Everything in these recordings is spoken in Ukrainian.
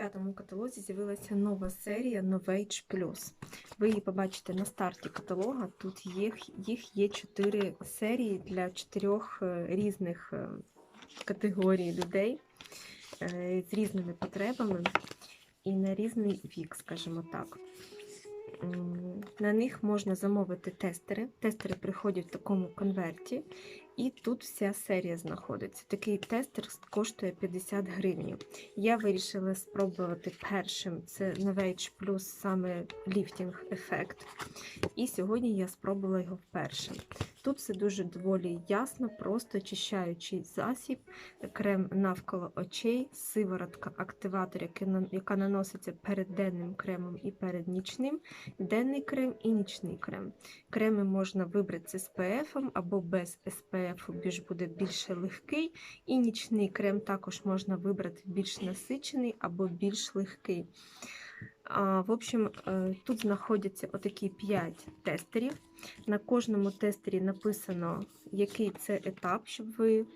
п'ятому каталозі з'явилася нова серія Novage Plus. Ви її побачите на старті каталога. Тут їх, їх є чотири серії для чотирьох е, різних е, категорій людей е, з різними потребами і на різний вік, скажімо так. На них можна замовити тестери. Тестери приходять в такому конверті, і тут вся серія знаходиться. Такий тестер коштує 50 гривень. Я вирішила спробувати першим це Novage Plus саме ліфтінг ефект. І сьогодні я спробувала його вперше. Тут все дуже доволі ясно, просто очищаючий засіб, крем навколо очей, сиворотка, активатор, яка наноситься перед денним кремом і перед нічним, денний крем і нічний крем. Креми можна вибрати з SPF або без SPF, більш буде більш легкий. І нічний крем також можна вибрати більш насичений або більш легкий. В общем, е, тут знаходяться отакі 5 тестерів. На кожному тестері написано, який це етап, щоб ви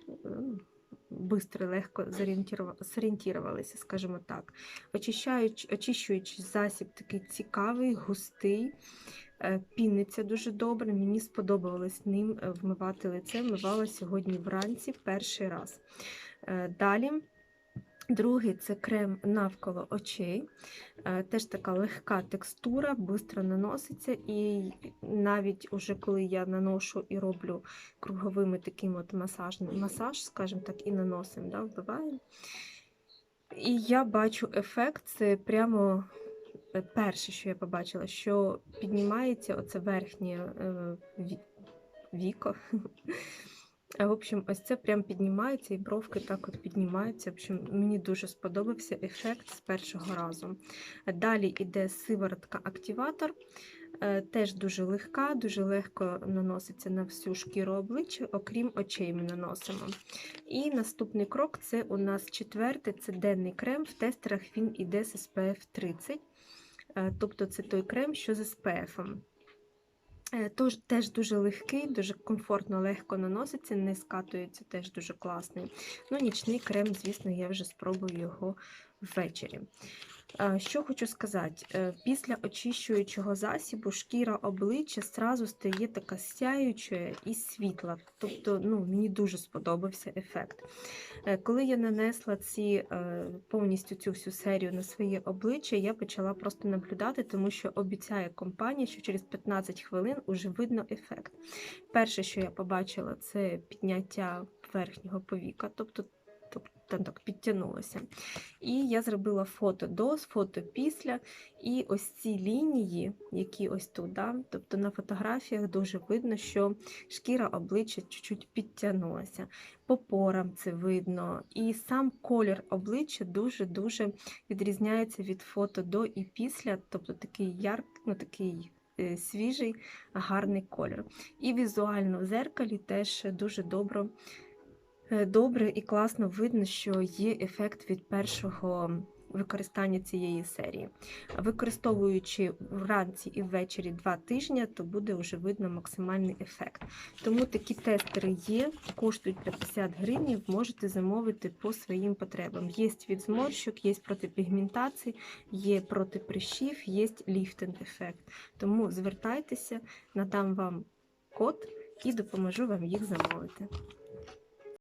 швидко, легко зорієнтірува- зорієнтірувалися, скажімо так. Очищаючи, очищуючий засіб такий цікавий, густий, е, піниться дуже добре. Мені сподобалось ним е, вмивати лице. Вмивала сьогодні вранці перший раз. Е, Далі. Другий це крем навколо очей. Е, Теж така легка текстура, швидко наноситься, і навіть уже коли я наношу і роблю круговими таким от масажним масаж, скажімо так, і наносимо, да, вбиваємо. І я бачу ефект, це прямо е, перше, що я побачила, що піднімається оце верхнє е, віко. В общем, ось це прям піднімається, і бровки так от піднімаються. В общем, мені дуже сподобався ефект з першого разу. Далі йде сиворотка-активатор. Е, Теж дуже легка, дуже легко наноситься на всю шкіру обличчя, окрім очей ми наносимо. І наступний крок це у нас четвертий, це денний крем. В тестерах він іде з SPF 30. Е, Тобто це той крем, що з SPF. Е, Тож теж дуже легкий, дуже комфортно, легко наноситься, не скатується, теж дуже класний. Ну, нічний крем, звісно, я вже спробую його ввечері. Е, Що хочу сказати, Е, після очищуючого засібу шкіра обличчя зразу стає така сяюча і світла. Тобто, ну, мені дуже сподобався ефект. Е, Коли я нанесла ці повністю цю всю серію на своє обличчя, я почала просто наблюдати, тому що обіцяє компанія, що через 15 хвилин уже видно ефект. Перше, що я побачила, це підняття верхнього повіка, тобто тобто так підтягнулося. І я зробила фото до, фото після. І ось ці лінії, які ось тут, да, тобто на фотографіях дуже видно, що шкіра обличчя чуть-чуть підтягнулася. По порам це видно. І сам колір обличчя дуже-дуже відрізняється від фото до і після, тобто такий яркий, ну такий. е, Свіжий, гарний колір. І візуально в зеркалі теж дуже добре, добре і класно видно, що є ефект від першого використання цієї серії. Використовуючи вранці і ввечері два тижні, то буде вже видно максимальний ефект. Тому такі тестери є, коштують 50 гривень, можете замовити по своїм потребам. Є від зморщок, є проти пігментації, є проти прищів, є ліфтинг ефект. Тому звертайтеся, надам вам код і допоможу вам їх замовити.